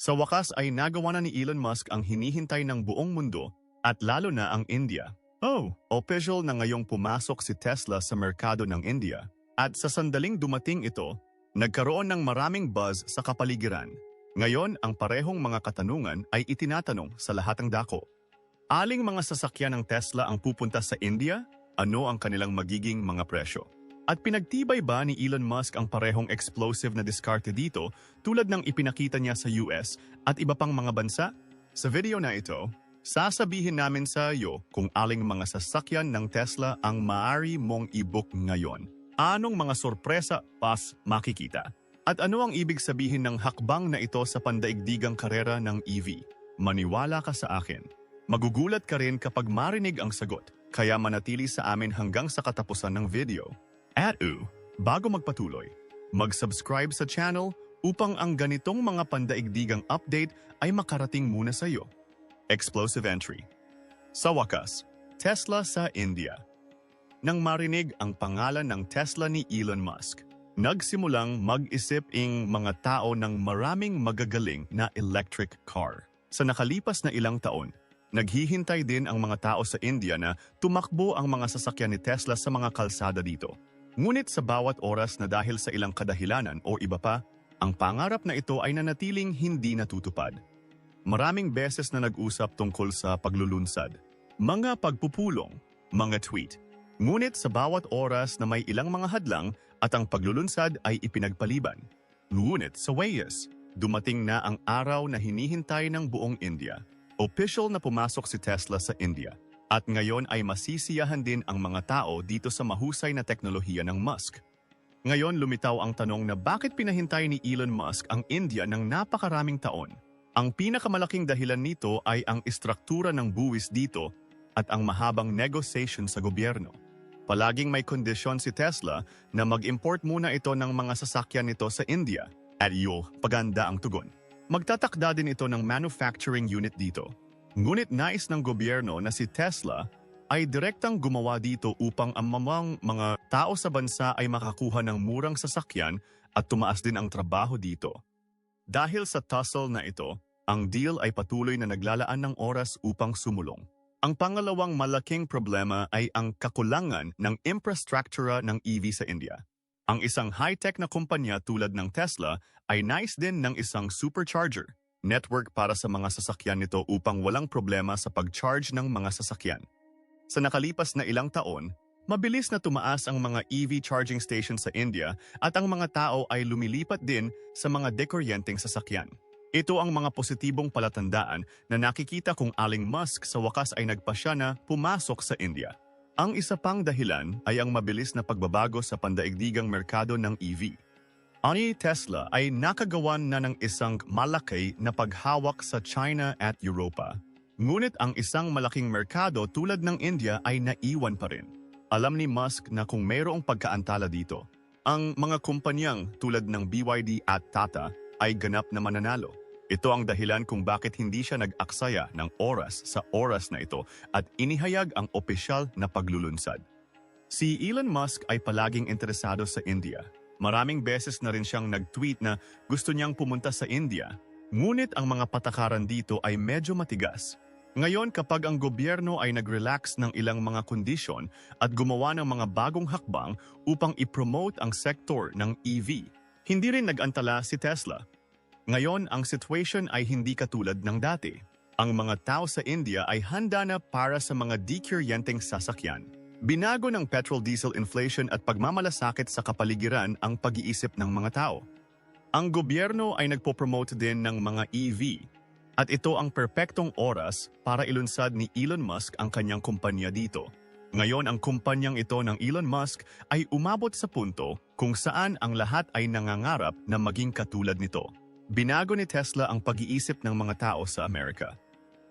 Sa wakas ay nagawa na ni Elon Musk ang hinihintay ng buong mundo at lalo na ang India. Oh, official na ngayong pumasok si Tesla sa merkado ng India. At sa sandaling dumating ito, nagkaroon ng maraming buzz sa kapaligiran. Ngayon, ang parehong mga katanungan ay itinatanong sa lahat ng dako. Aling mga sasakyan ng Tesla ang pupunta sa India? Ano ang kanilang magiging mga presyo? At pinagtibay ba ni Elon Musk ang parehong explosive na diskarte dito tulad ng ipinakita niya sa US at iba pang mga bansa? Sa video na ito, sasabihin namin sa iyo kung aling mga sasakyan ng Tesla ang maaari mong i-book ngayon. Anong mga sorpresa pas makikita? At ano ang ibig sabihin ng hakbang na ito sa pandaigdigang karera ng EV? Maniwala ka sa akin. Magugulat ka rin kapag marinig ang sagot, kaya manatili sa amin hanggang sa katapusan ng video. At u, bago magpatuloy, mag-subscribe sa channel upang ang ganitong mga pandaigdigang update ay makarating muna sa iyo. Explosive entry. Sa wakas, Tesla sa India. Nang marinig ang pangalan ng Tesla ni Elon Musk, nagsimulang mag-isip ing mga tao ng maraming magagaling na electric car. Sa nakalipas na ilang taon, naghihintay din ang mga tao sa India na tumakbo ang mga sasakyan ni Tesla sa mga kalsada dito. Ngunit sa bawat oras na dahil sa ilang kadahilanan o iba pa, ang pangarap na ito ay nanatiling hindi natutupad. Maraming beses na nag-usap tungkol sa paglulunsad, mga pagpupulong, mga tweet. Ngunit sa bawat oras na may ilang mga hadlang at ang paglulunsad ay ipinagpaliban. Ngunit sa Weyes, dumating na ang araw na hinihintay ng buong India. Official na pumasok si Tesla sa India. At ngayon ay masisiyahan din ang mga tao dito sa mahusay na teknolohiya ng Musk. Ngayon lumitaw ang tanong na bakit pinahintay ni Elon Musk ang India ng napakaraming taon. Ang pinakamalaking dahilan nito ay ang istruktura ng buwis dito at ang mahabang negotiation sa gobyerno. Palaging may kondisyon si Tesla na mag-import muna ito ng mga sasakyan nito sa India at iyo, paganda ang tugon. Magtatakda din ito ng manufacturing unit dito. Ngunit nais ng gobyerno na si Tesla ay direktang gumawa dito upang ang mamang mga tao sa bansa ay makakuha ng murang sasakyan at tumaas din ang trabaho dito. Dahil sa tussle na ito, ang deal ay patuloy na naglalaan ng oras upang sumulong. Ang pangalawang malaking problema ay ang kakulangan ng infrastruktura ng EV sa India. Ang isang high-tech na kumpanya tulad ng Tesla ay nice din ng isang supercharger network para sa mga sasakyan nito upang walang problema sa pag-charge ng mga sasakyan. Sa nakalipas na ilang taon, mabilis na tumaas ang mga EV charging station sa India at ang mga tao ay lumilipat din sa mga dekuryenteng sasakyan. Ito ang mga positibong palatandaan na nakikita kung aling Musk sa wakas ay nagpasya na pumasok sa India. Ang isa pang dahilan ay ang mabilis na pagbabago sa pandaigdigang merkado ng EV. Ani Tesla ay nakagawan na ng isang malaki na paghawak sa China at Europa. Ngunit ang isang malaking merkado tulad ng India ay naiwan pa rin. Alam ni Musk na kung mayroong pagkaantala dito, ang mga kumpanyang tulad ng BYD at Tata ay ganap na mananalo. Ito ang dahilan kung bakit hindi siya nag-aksaya ng oras sa oras na ito at inihayag ang opisyal na paglulunsad. Si Elon Musk ay palaging interesado sa India Maraming beses na rin siyang nag-tweet na gusto niyang pumunta sa India. Ngunit ang mga patakaran dito ay medyo matigas. Ngayon kapag ang gobyerno ay nag-relax ng ilang mga kondisyon at gumawa ng mga bagong hakbang upang i-promote ang sektor ng EV, hindi rin nag-antala si Tesla. Ngayon ang situation ay hindi katulad ng dati. Ang mga tao sa India ay handa na para sa mga dikuryenteng sasakyan. Binago ng petrol-diesel inflation at pagmamalasakit sa kapaligiran ang pag-iisip ng mga tao. Ang gobyerno ay nagpo-promote din ng mga EV at ito ang perpektong oras para ilunsad ni Elon Musk ang kanyang kumpanya dito. Ngayon ang kumpanyang ito ng Elon Musk ay umabot sa punto kung saan ang lahat ay nangangarap na maging katulad nito. Binago ni Tesla ang pag-iisip ng mga tao sa Amerika.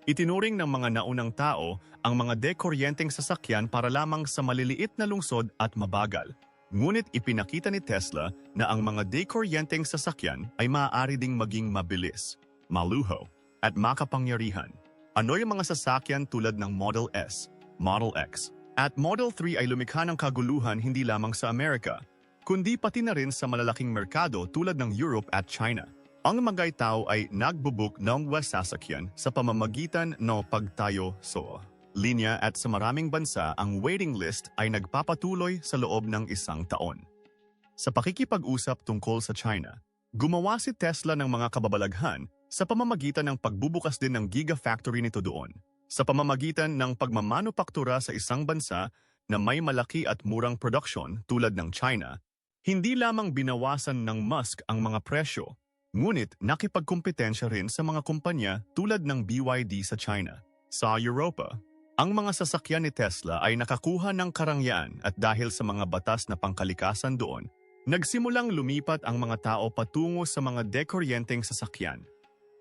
Itinuring ng mga naunang tao ang mga dekuryenteng sasakyan para lamang sa maliliit na lungsod at mabagal. Ngunit ipinakita ni Tesla na ang mga dekuryenteng sasakyan ay maaari ding maging mabilis, maluho, at makapangyarihan. Ano yung mga sasakyan tulad ng Model S, Model X, at Model 3 ay lumikha ng kaguluhan hindi lamang sa Amerika, kundi pati na rin sa malalaking merkado tulad ng Europe at China. Ang mga tao ay nagbubuk ng sasakyan sa pamamagitan ng pagtayo so. Linya at sa maraming bansa ang waiting list ay nagpapatuloy sa loob ng isang taon. Sa pakikipag-usap tungkol sa China, gumawa si Tesla ng mga kababalaghan sa pamamagitan ng pagbubukas din ng gigafactory nito doon. Sa pamamagitan ng pagmamanupaktura sa isang bansa na may malaki at murang production tulad ng China, hindi lamang binawasan ng Musk ang mga presyo, ngunit nakipagkumpetensya rin sa mga kumpanya tulad ng BYD sa China. Sa Europa, ang mga sasakyan ni Tesla ay nakakuha ng karangyaan at dahil sa mga batas na pangkalikasan doon, nagsimulang lumipat ang mga tao patungo sa mga dekoryenteng sasakyan.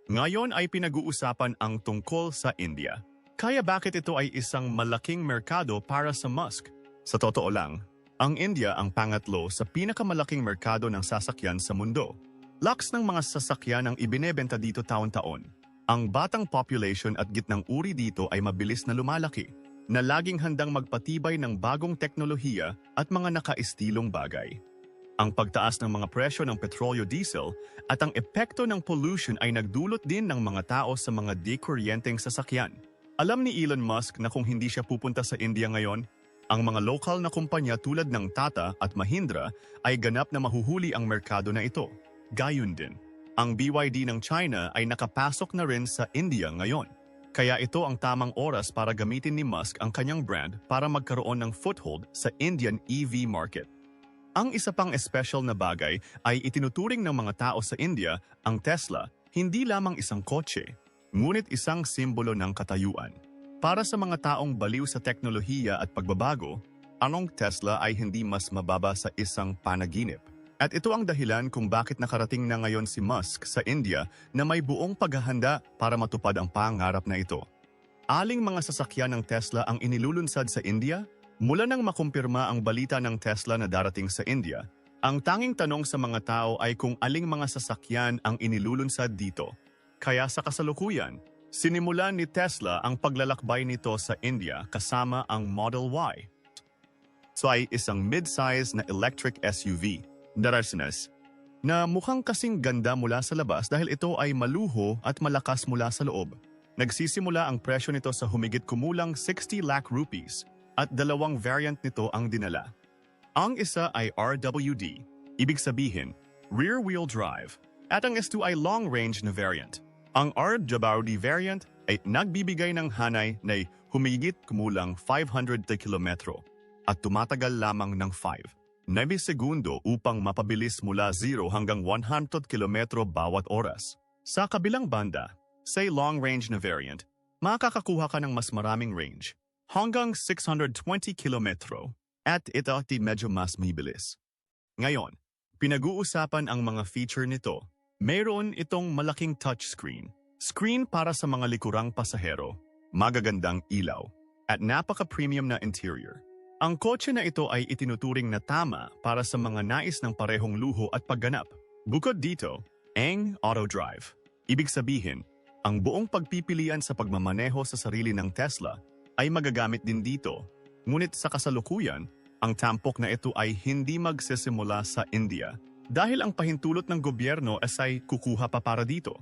Ngayon ay pinag-uusapan ang tungkol sa India. Kaya bakit ito ay isang malaking merkado para sa Musk? Sa totoo lang, ang India ang pangatlo sa pinakamalaking merkado ng sasakyan sa mundo. Laks ng mga sasakyan ang ibinebenta dito taon-taon. Ang batang population at gitnang uri dito ay mabilis na lumalaki, na laging handang magpatibay ng bagong teknolohiya at mga nakaistilong bagay. Ang pagtaas ng mga presyo ng petrolyo diesel at ang epekto ng pollution ay nagdulot din ng mga tao sa mga dekuryenteng sasakyan. Alam ni Elon Musk na kung hindi siya pupunta sa India ngayon, ang mga lokal na kumpanya tulad ng Tata at Mahindra ay ganap na mahuhuli ang merkado na ito. Gayun din, ang BYD ng China ay nakapasok na rin sa India ngayon. Kaya ito ang tamang oras para gamitin ni Musk ang kanyang brand para magkaroon ng foothold sa Indian EV market. Ang isa pang espesyal na bagay ay itinuturing ng mga tao sa India ang Tesla hindi lamang isang kotse, ngunit isang simbolo ng katayuan. Para sa mga taong baliw sa teknolohiya at pagbabago, anong Tesla ay hindi mas mababa sa isang panaginip. At ito ang dahilan kung bakit nakarating na ngayon si Musk sa India na may buong paghahanda para matupad ang pangarap na ito. Aling mga sasakyan ng Tesla ang inilulunsad sa India? Mula nang makumpirma ang balita ng Tesla na darating sa India, ang tanging tanong sa mga tao ay kung aling mga sasakyan ang inilulunsad dito. Kaya sa kasalukuyan, Sinimulan ni Tesla ang paglalakbay nito sa India kasama ang Model Y. So ay isang mid-size na electric SUV, Darasnas, na mukhang kasing ganda mula sa labas dahil ito ay maluho at malakas mula sa loob. Nagsisimula ang presyo nito sa humigit kumulang 60 lakh rupees at dalawang variant nito ang dinala. Ang isa ay RWD, ibig sabihin rear-wheel drive, at ang S2 ay long-range na variant. Ang R-Jabaudi variant ay nagbibigay ng hanay na humigit kumulang 500 kilometro at tumatagal lamang ng 5 9 segundo upang mapabilis mula 0 hanggang 100 kilometro bawat oras. Sa kabilang banda, say long-range na variant, makakakuha ka ng mas maraming range, hanggang 620 kilometro, at ito ay medyo mas mibilis. Ngayon, pinag-uusapan ang mga feature nito Mayroon itong malaking touchscreen, screen para sa mga likurang pasahero, magagandang ilaw, at napaka-premium na interior. Ang kotse na ito ay itinuturing na tama para sa mga nais ng parehong luho at pagganap. Bukod dito, Eng Auto Drive. Ibig sabihin, ang buong pagpipilian sa pagmamaneho sa sarili ng Tesla ay magagamit din dito. Ngunit sa kasalukuyan, ang tampok na ito ay hindi magsisimula sa India dahil ang pahintulot ng gobyerno ay kukuha pa para dito.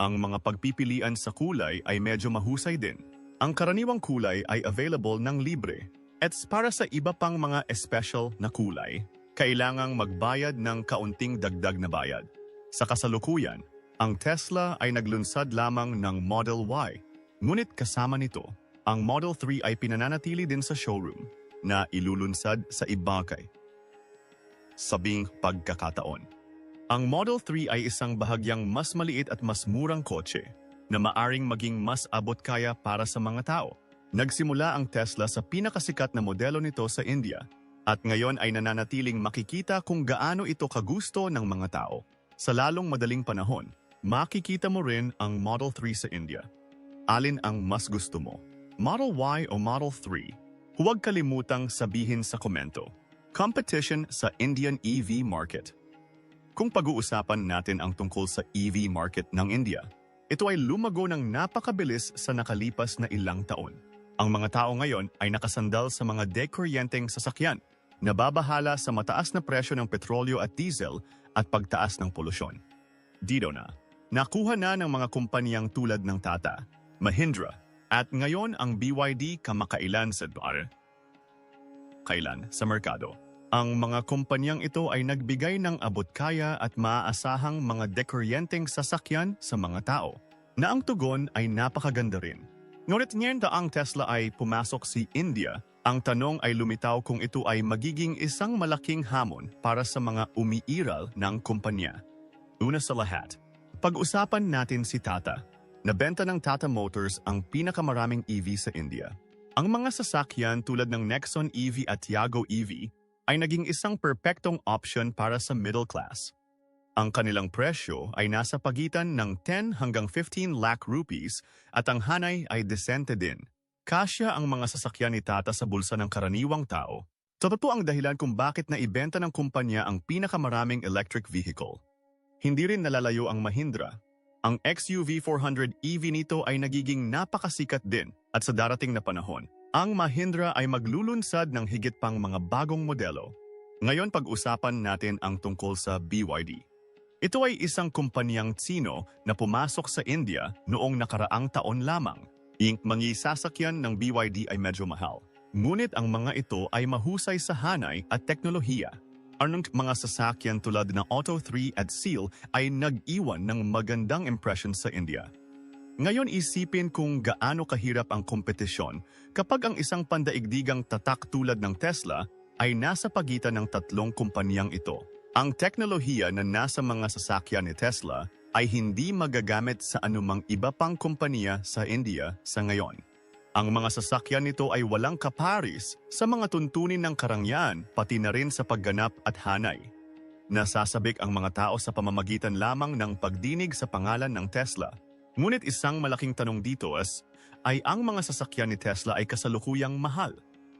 Ang mga pagpipilian sa kulay ay medyo mahusay din. Ang karaniwang kulay ay available ng libre. At para sa iba pang mga special na kulay, kailangang magbayad ng kaunting dagdag na bayad. Sa kasalukuyan, ang Tesla ay naglunsad lamang ng Model Y. Ngunit kasama nito, ang Model 3 ay pinananatili din sa showroom na ilulunsad sa Ibakay sabing pagkakataon. Ang Model 3 ay isang bahagyang mas maliit at mas murang kotse na maaring maging mas abot kaya para sa mga tao. Nagsimula ang Tesla sa pinakasikat na modelo nito sa India at ngayon ay nananatiling makikita kung gaano ito kagusto ng mga tao. Sa lalong madaling panahon, makikita mo rin ang Model 3 sa India. Alin ang mas gusto mo? Model Y o Model 3? Huwag kalimutang sabihin sa komento. Competition sa Indian EV market. Kung pag-uusapan natin ang tungkol sa EV market ng India, ito ay lumago ng napakabilis sa nakalipas na ilang taon. Ang mga tao ngayon ay nakasandal sa mga dekuryenteng sasakyan, nababahala sa mataas na presyo ng petrolyo at diesel at pagtaas ng polusyon. dito na. Nakuha na ng mga kumpanyang tulad ng Tata, Mahindra, at ngayon ang BYD kamakailan sa bar. Kailan sa merkado. Ang mga kumpanyang ito ay nagbigay ng abot-kaya at maaasahang mga dekuryenteng sasakyan sa mga tao, na ang tugon ay napakaganda rin. Ngunit ngayon da ang Tesla ay pumasok si India, ang tanong ay lumitaw kung ito ay magiging isang malaking hamon para sa mga umiiral ng kumpanya. Una sa lahat, pag-usapan natin si Tata. Nabenta ng Tata Motors ang pinakamaraming EV sa India. Ang mga sasakyan tulad ng Nexon EV at Tiago EV ay naging isang perpektong option para sa middle class. Ang kanilang presyo ay nasa pagitan ng 10 hanggang 15 lakh rupees at ang hanay ay desente din. Kasya ang mga sasakyan ni Tata sa bulsa ng karaniwang tao. Totoo ang dahilan kung bakit naibenta ng kumpanya ang pinakamaraming electric vehicle. Hindi rin nalalayo ang Mahindra. Ang XUV 400 EV nito ay nagiging napakasikat din at sa darating na panahon, ang Mahindra ay maglulunsad ng higit pang mga bagong modelo. Ngayon pag-usapan natin ang tungkol sa BYD. Ito ay isang kumpanyang Tsino na pumasok sa India noong nakaraang taon lamang. Ing mga sasakyan ng BYD ay medyo mahal. Ngunit ang mga ito ay mahusay sa hanay at teknolohiya. Anong mga sasakyan tulad ng Auto 3 at Seal ay nag-iwan ng magandang impression sa India. Ngayon isipin kung gaano kahirap ang kompetisyon kapag ang isang pandaigdigang tatak tulad ng Tesla ay nasa pagitan ng tatlong kumpanyang ito. Ang teknolohiya na nasa mga sasakyan ni Tesla ay hindi magagamit sa anumang iba pang kumpanya sa India sa ngayon. Ang mga sasakyan nito ay walang kaparis sa mga tuntunin ng karangyaan pati na rin sa pagganap at hanay. Nasasabik ang mga tao sa pamamagitan lamang ng pagdinig sa pangalan ng Tesla. Ngunit isang malaking tanong dito as, ay ang mga sasakyan ni Tesla ay kasalukuyang mahal.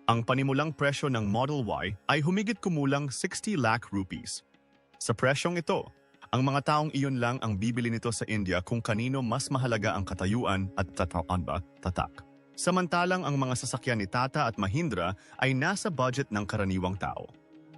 Ang panimulang presyo ng Model Y ay humigit kumulang 60 lakh rupees. Sa presyong ito, ang mga taong iyon lang ang bibili nito sa India kung kanino mas mahalaga ang katayuan at tataan ba tatak. Samantalang ang mga sasakyan ni Tata at Mahindra ay nasa budget ng karaniwang tao.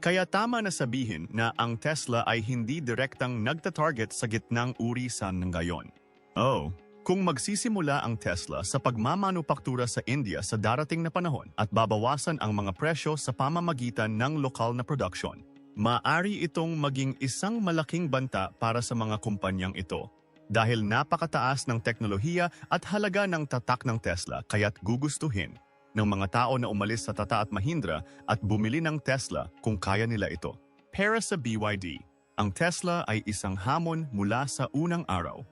Kaya tama na sabihin na ang Tesla ay hindi direktang nagtatarget sa gitnang uri sa ngayon. Oh, kung magsisimula ang Tesla sa pagmamanupaktura sa India sa darating na panahon at babawasan ang mga presyo sa pamamagitan ng lokal na production, Maari itong maging isang malaking banta para sa mga kumpanyang ito dahil napakataas ng teknolohiya at halaga ng tatak ng Tesla kaya't gugustuhin ng mga tao na umalis sa Tata at Mahindra at bumili ng Tesla kung kaya nila ito. Para sa BYD, ang Tesla ay isang hamon mula sa unang araw.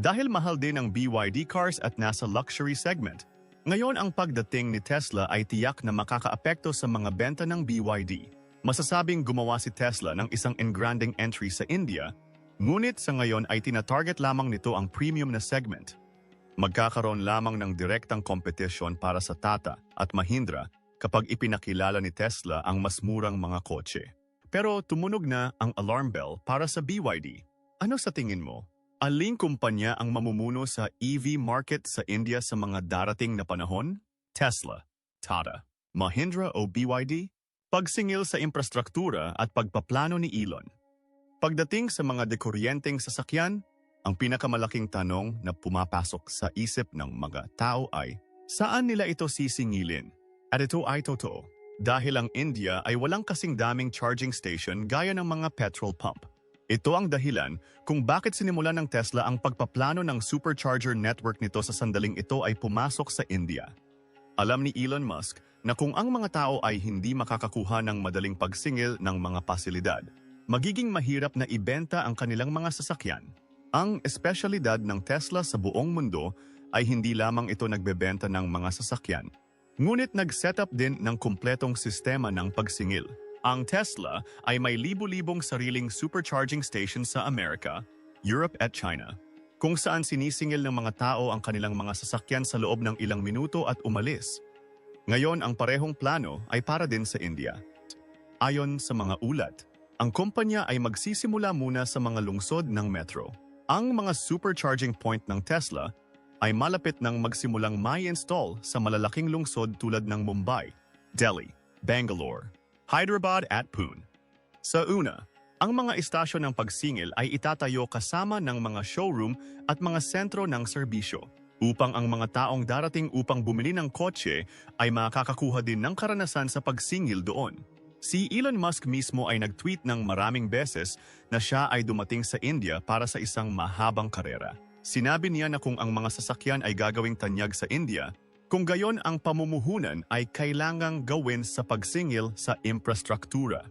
Dahil mahal din ang BYD cars at nasa luxury segment, ngayon ang pagdating ni Tesla ay tiyak na makakaapekto sa mga benta ng BYD. Masasabing gumawa si Tesla ng isang engranding entry sa India, ngunit sa ngayon ay tinatarget lamang nito ang premium na segment. Magkakaroon lamang ng direktang kompetisyon para sa Tata at Mahindra kapag ipinakilala ni Tesla ang mas murang mga kotse. Pero tumunog na ang alarm bell para sa BYD. Ano sa tingin mo? Aling kumpanya ang mamumuno sa EV market sa India sa mga darating na panahon? Tesla, Tata, Mahindra o BYD? Pagsingil sa infrastruktura at pagpaplano ni Elon. Pagdating sa mga dekuryenteng sasakyan, ang pinakamalaking tanong na pumapasok sa isip ng mga tao ay, saan nila ito sisingilin? At ito ay totoo, dahil ang India ay walang kasing daming charging station gaya ng mga petrol pump. Ito ang dahilan kung bakit sinimulan ng Tesla ang pagpaplano ng supercharger network nito sa sandaling ito ay pumasok sa India. Alam ni Elon Musk na kung ang mga tao ay hindi makakakuha ng madaling pagsingil ng mga pasilidad, magiging mahirap na ibenta ang kanilang mga sasakyan. Ang espesyalidad ng Tesla sa buong mundo ay hindi lamang ito nagbebenta ng mga sasakyan, ngunit nag-set up din ng kumpletong sistema ng pagsingil. Ang Tesla ay may libu-libong sariling supercharging station sa Amerika, Europe at China, kung saan sinisingil ng mga tao ang kanilang mga sasakyan sa loob ng ilang minuto at umalis. Ngayon ang parehong plano ay para din sa India. Ayon sa mga ulat, ang kumpanya ay magsisimula muna sa mga lungsod ng metro. Ang mga supercharging point ng Tesla ay malapit nang magsimulang may install sa malalaking lungsod tulad ng Mumbai, Delhi, Bangalore, Hyderabad at Pune. Sa una, Ang mga istasyon ng pagsingil ay itatayo kasama ng mga showroom at mga sentro ng serbisyo upang ang mga taong darating upang bumili ng kotse ay makakakuha din ng karanasan sa pagsingil doon. Si Elon Musk mismo ay nag-tweet ng maraming beses na siya ay dumating sa India para sa isang mahabang karera. Sinabi niya na kung ang mga sasakyan ay gagawing tanyag sa India, kung gayon ang pamumuhunan ay kailangang gawin sa pagsingil sa infrastruktura.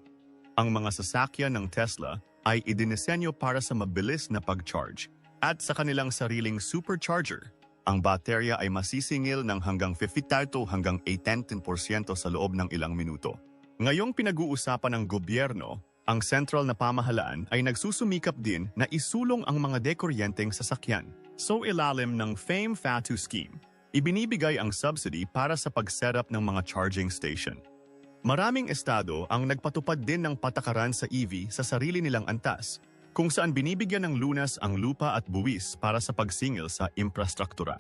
Ang mga sasakyan ng Tesla ay idinisenyo para sa mabilis na pag-charge at sa kanilang sariling supercharger. Ang baterya ay masisingil ng hanggang 50 to hanggang 18% sa loob ng ilang minuto. Ngayong pinag-uusapan ng gobyerno, ang sentral na pamahalaan ay nagsusumikap din na isulong ang mga dekoryenteng sasakyan. So ilalim ng FAME FATU scheme, ibinibigay ang subsidy para sa pag-setup ng mga charging station. Maraming estado ang nagpatupad din ng patakaran sa EV sa sarili nilang antas, kung saan binibigyan ng lunas ang lupa at buwis para sa pagsingil sa infrastruktura.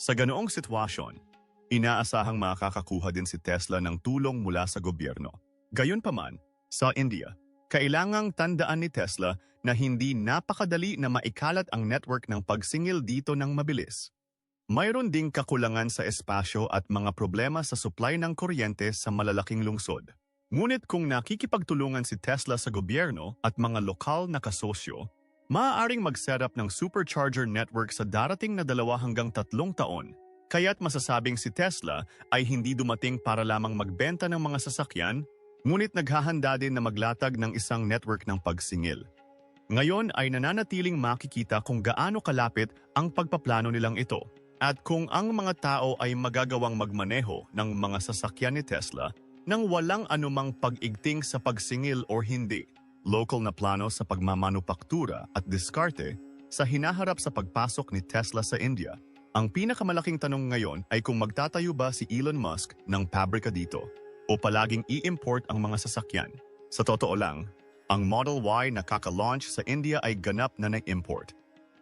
Sa ganoong sitwasyon, inaasahang makakakuha din si Tesla ng tulong mula sa gobyerno. Gayunpaman, sa India, kailangang tandaan ni Tesla na hindi napakadali na maikalat ang network ng pagsingil dito ng mabilis. Mayroon ding kakulangan sa espasyo at mga problema sa supply ng kuryente sa malalaking lungsod. Ngunit kung nakikipagtulungan si Tesla sa gobyerno at mga lokal na kasosyo, maaaring mag-setup ng supercharger network sa darating na dalawa hanggang tatlong taon. Kaya't masasabing si Tesla ay hindi dumating para lamang magbenta ng mga sasakyan, ngunit naghahanda din na maglatag ng isang network ng pagsingil. Ngayon ay nananatiling makikita kung gaano kalapit ang pagpaplano nilang ito at kung ang mga tao ay magagawang magmaneho ng mga sasakyan ni Tesla nang walang anumang pag-igting sa pagsingil or hindi. Local na plano sa pagmamanupaktura at diskarte sa hinaharap sa pagpasok ni Tesla sa India. Ang pinakamalaking tanong ngayon ay kung magtatayo ba si Elon Musk ng pabrika dito o palaging i-import ang mga sasakyan. Sa totoo lang, ang Model Y na kaka-launch sa India ay ganap na nag-import.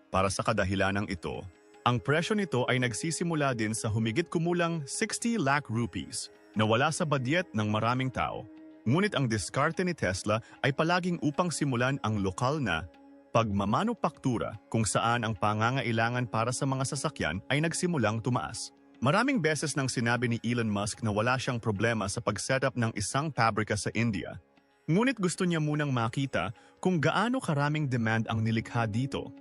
Para sa kadahilanang ito, ang presyo nito ay nagsisimula din sa humigit kumulang 60 lakh rupees na wala sa badyet ng maraming tao. Ngunit ang diskarte ni Tesla ay palaging upang simulan ang lokal na pagmamanupaktura kung saan ang pangangailangan para sa mga sasakyan ay nagsimulang tumaas. Maraming beses nang sinabi ni Elon Musk na wala siyang problema sa pag-setup ng isang pabrika sa India. Ngunit gusto niya munang makita kung gaano karaming demand ang nilikha dito.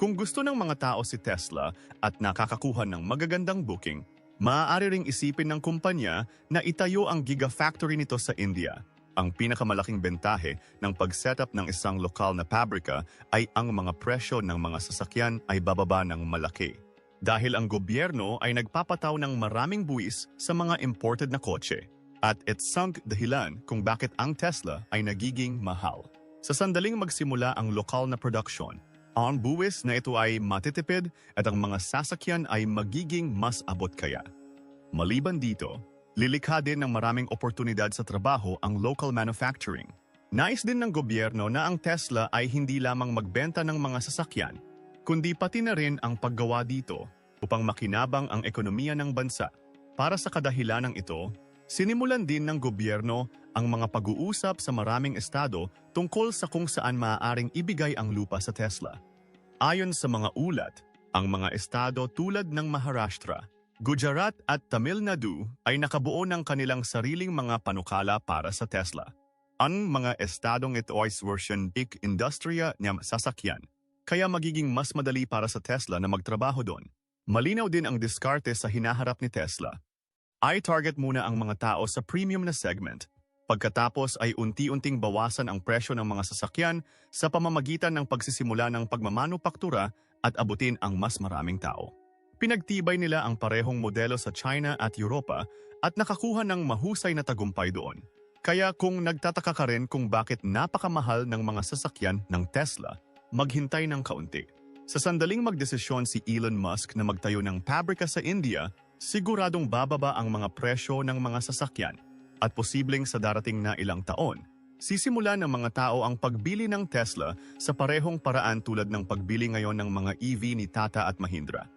Kung gusto ng mga tao si Tesla at nakakakuha ng magagandang booking, maaari ring isipin ng kumpanya na itayo ang gigafactory nito sa India. Ang pinakamalaking bentahe ng pag-setup ng isang lokal na pabrika ay ang mga presyo ng mga sasakyan ay bababa ng malaki. Dahil ang gobyerno ay nagpapataw ng maraming buwis sa mga imported na kotse at it sunk dahilan kung bakit ang Tesla ay nagiging mahal. Sa sandaling magsimula ang lokal na production, ang buwis na ito ay matitipid at ang mga sasakyan ay magiging mas abot kaya. Maliban dito, lilikha din ng maraming oportunidad sa trabaho ang local manufacturing. Nais din ng gobyerno na ang Tesla ay hindi lamang magbenta ng mga sasakyan, kundi pati na rin ang paggawa dito upang makinabang ang ekonomiya ng bansa. Para sa kadahilanang ito, sinimulan din ng gobyerno ang mga pag-uusap sa maraming estado tungkol sa kung saan maaaring ibigay ang lupa sa Tesla. Ayon sa mga ulat, ang mga estado tulad ng Maharashtra, Gujarat at Tamil Nadu ay nakabuo ng kanilang sariling mga panukala para sa Tesla. Ang mga estadong ito ay version big industriya ng sasakyan, kaya magiging mas madali para sa Tesla na magtrabaho doon. Malinaw din ang diskarte sa hinaharap ni Tesla. I target muna ang mga tao sa premium na segment Pagkatapos ay unti-unting bawasan ang presyo ng mga sasakyan sa pamamagitan ng pagsisimula ng pagmamanupaktura at abutin ang mas maraming tao. Pinagtibay nila ang parehong modelo sa China at Europa at nakakuha ng mahusay na tagumpay doon. Kaya kung nagtataka ka rin kung bakit napakamahal ng mga sasakyan ng Tesla, maghintay ng kaunti. Sa sandaling magdesisyon si Elon Musk na magtayo ng pabrika sa India, siguradong bababa ang mga presyo ng mga sasakyan at posibleng sa darating na ilang taon, sisimula ng mga tao ang pagbili ng Tesla sa parehong paraan tulad ng pagbili ngayon ng mga EV ni Tata at Mahindra.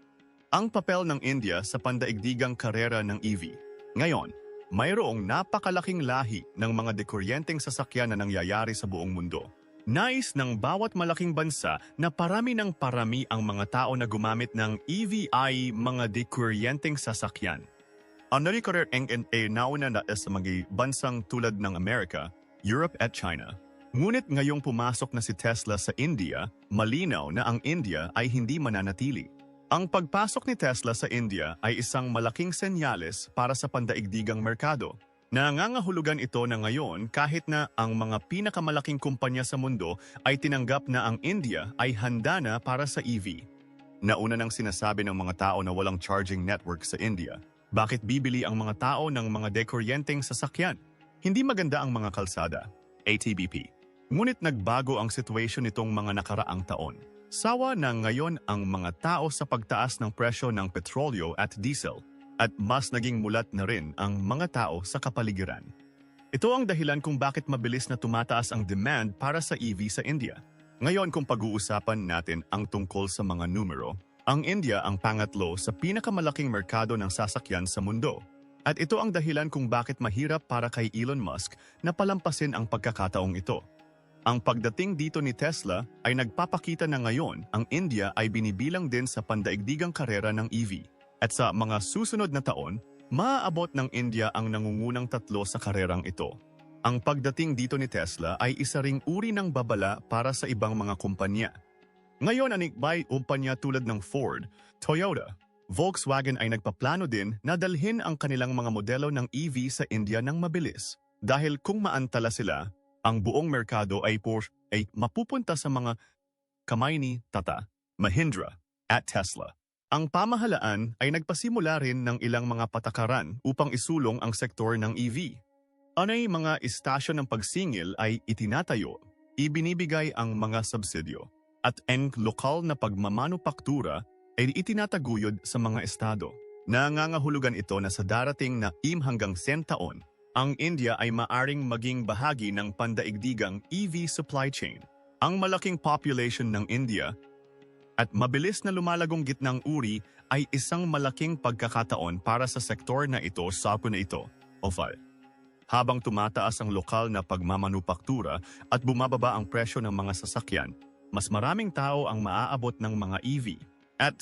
Ang papel ng India sa pandaigdigang karera ng EV. Ngayon, mayroong napakalaking lahi ng mga dekuryenteng sasakyan na nangyayari sa buong mundo. Nais ng bawat malaking bansa na parami ng parami ang mga tao na gumamit ng EVI mga dekuryenteng sasakyan. Ang narikarer ang NA nauna na sa mga bansang tulad ng Amerika, Europe at China. Ngunit ngayong pumasok na si Tesla sa India, malinaw na ang India ay hindi mananatili. Ang pagpasok ni Tesla sa India ay isang malaking senyales para sa pandaigdigang merkado. Nangangahulugan ito na ngayon kahit na ang mga pinakamalaking kumpanya sa mundo ay tinanggap na ang India ay handa na para sa EV. Nauna nang sinasabi ng mga tao na walang charging network sa India. Bakit bibili ang mga tao ng mga dekuryenteng sasakyan? Hindi maganda ang mga kalsada. ATBP. Ngunit nagbago ang situation nitong mga nakaraang taon. Sawa na ngayon ang mga tao sa pagtaas ng presyo ng petrolyo at diesel at mas naging mulat na rin ang mga tao sa kapaligiran. Ito ang dahilan kung bakit mabilis na tumataas ang demand para sa EV sa India. Ngayon kung pag-uusapan natin ang tungkol sa mga numero, ang India ang pangatlo sa pinakamalaking merkado ng sasakyan sa mundo. At ito ang dahilan kung bakit mahirap para kay Elon Musk na palampasin ang pagkakataong ito. Ang pagdating dito ni Tesla ay nagpapakita na ngayon ang India ay binibilang din sa pandaigdigang karera ng EV. At sa mga susunod na taon, maaabot ng India ang nangungunang tatlo sa karerang ito. Ang pagdating dito ni Tesla ay isa ring uri ng babala para sa ibang mga kumpanya. Ngayon anikbay kumpanya tulad ng Ford, Toyota, Volkswagen ay nagpaplano din na dalhin ang kanilang mga modelo ng EV sa India ng mabilis. Dahil kung maantala sila, ang buong merkado ay, por, ay mapupunta sa mga kamay ni Tata, Mahindra at Tesla. Ang pamahalaan ay nagpasimula rin ng ilang mga patakaran upang isulong ang sektor ng EV. Anay mga istasyon ng pagsingil ay itinatayo, ibinibigay ang mga subsidyo, at ang lokal na pagmamanupaktura ay itinataguyod sa mga estado. Nangangahulugan ito na sa darating na im hanggang 10 taon, ang India ay maaring maging bahagi ng pandaigdigang EV supply chain. Ang malaking population ng India at mabilis na lumalagong gitnang uri ay isang malaking pagkakataon para sa sektor na ito sa na ito, OFAL. Habang tumataas ang lokal na pagmamanupaktura at bumababa ang presyo ng mga sasakyan, mas maraming tao ang maaabot ng mga EV. At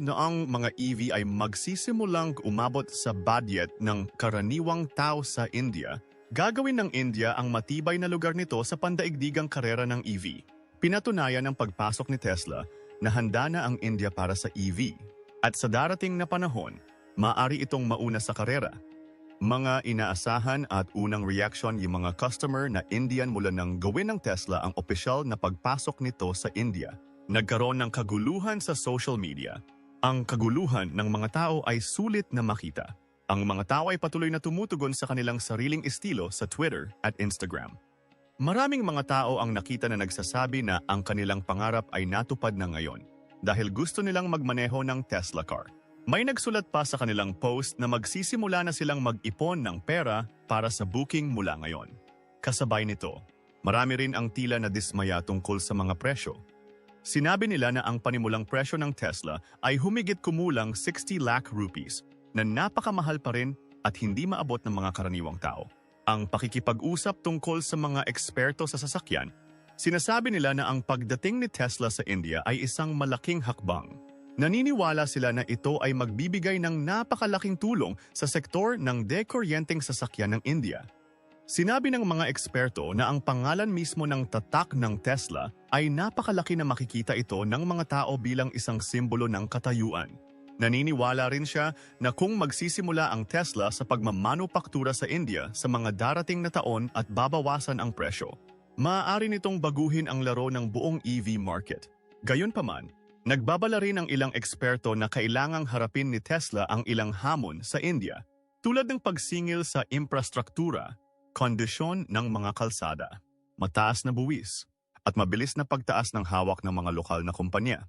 na ang mga EV ay magsisimulang umabot sa budget ng karaniwang tao sa India, gagawin ng India ang matibay na lugar nito sa pandaigdigang karera ng EV. Pinatunayan ng pagpasok ni Tesla na handa na ang India para sa EV at sa darating na panahon, maaari itong mauna sa karera. Mga inaasahan at unang reaction yung mga customer na Indian mula nang gawin ng Tesla ang opisyal na pagpasok nito sa India. Nagkaroon ng kaguluhan sa social media. Ang kaguluhan ng mga tao ay sulit na makita. Ang mga tao ay patuloy na tumutugon sa kanilang sariling estilo sa Twitter at Instagram. Maraming mga tao ang nakita na nagsasabi na ang kanilang pangarap ay natupad na ngayon dahil gusto nilang magmaneho ng Tesla car. May nagsulat pa sa kanilang post na magsisimula na silang mag-ipon ng pera para sa booking mula ngayon. Kasabay nito, marami rin ang tila na dismaya tungkol sa mga presyo. Sinabi nila na ang panimulang presyo ng Tesla ay humigit kumulang 60 lakh rupees na napakamahal pa rin at hindi maabot ng mga karaniwang tao ang pakikipag-usap tungkol sa mga eksperto sa sasakyan, sinasabi nila na ang pagdating ni Tesla sa India ay isang malaking hakbang. Naniniwala sila na ito ay magbibigay ng napakalaking tulong sa sektor ng dekuryenteng sasakyan ng India. Sinabi ng mga eksperto na ang pangalan mismo ng tatak ng Tesla ay napakalaki na makikita ito ng mga tao bilang isang simbolo ng katayuan. Naniniwala rin siya na kung magsisimula ang Tesla sa pagmamanupaktura sa India sa mga darating na taon at babawasan ang presyo, maaari nitong baguhin ang laro ng buong EV market. Gayunpaman, nagbabala rin ang ilang eksperto na kailangang harapin ni Tesla ang ilang hamon sa India, tulad ng pagsingil sa infrastruktura, kondisyon ng mga kalsada, mataas na buwis, at mabilis na pagtaas ng hawak ng mga lokal na kumpanya.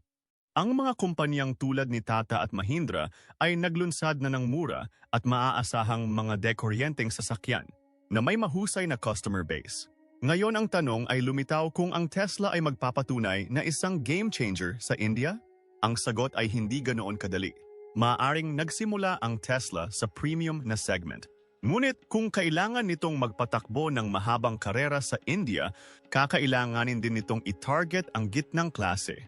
Ang mga kumpanyang tulad ni Tata at Mahindra ay naglunsad na ng mura at maaasahang mga dekuryenteng sasakyan na may mahusay na customer base. Ngayon ang tanong ay lumitaw kung ang Tesla ay magpapatunay na isang game changer sa India? Ang sagot ay hindi ganoon kadali. Maaring nagsimula ang Tesla sa premium na segment. Ngunit kung kailangan nitong magpatakbo ng mahabang karera sa India, kakailanganin din nitong i-target ang gitnang klase.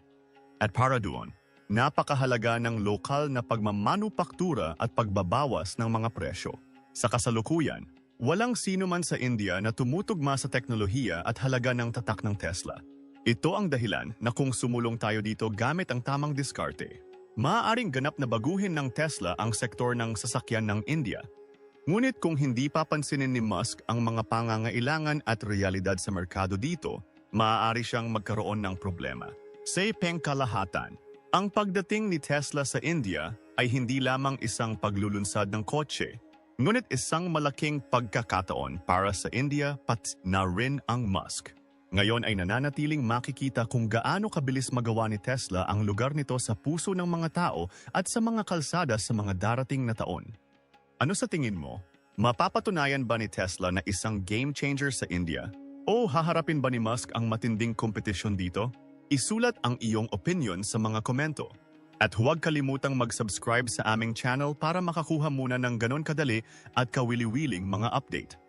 At para doon, napakahalaga ng lokal na pagmamanupaktura at pagbabawas ng mga presyo. Sa kasalukuyan, walang sino man sa India na tumutugma sa teknolohiya at halaga ng tatak ng Tesla. Ito ang dahilan na kung sumulong tayo dito gamit ang tamang diskarte, maaaring ganap na baguhin ng Tesla ang sektor ng sasakyan ng India. Ngunit kung hindi papansinin ni Musk ang mga pangangailangan at realidad sa merkado dito, maaari siyang magkaroon ng problema. Sa pengkalahatan, ang pagdating ni Tesla sa India ay hindi lamang isang paglulunsad ng kotse, ngunit isang malaking pagkakataon para sa India pat na rin ang Musk. Ngayon ay nananatiling makikita kung gaano kabilis magawa ni Tesla ang lugar nito sa puso ng mga tao at sa mga kalsada sa mga darating na taon. Ano sa tingin mo? Mapapatunayan ba ni Tesla na isang game changer sa India? O haharapin ba ni Musk ang matinding kompetisyon dito? Isulat ang iyong opinion sa mga komento. At huwag kalimutang mag-subscribe sa aming channel para makakuha muna ng ganon kadali at kawili-wiling mga update.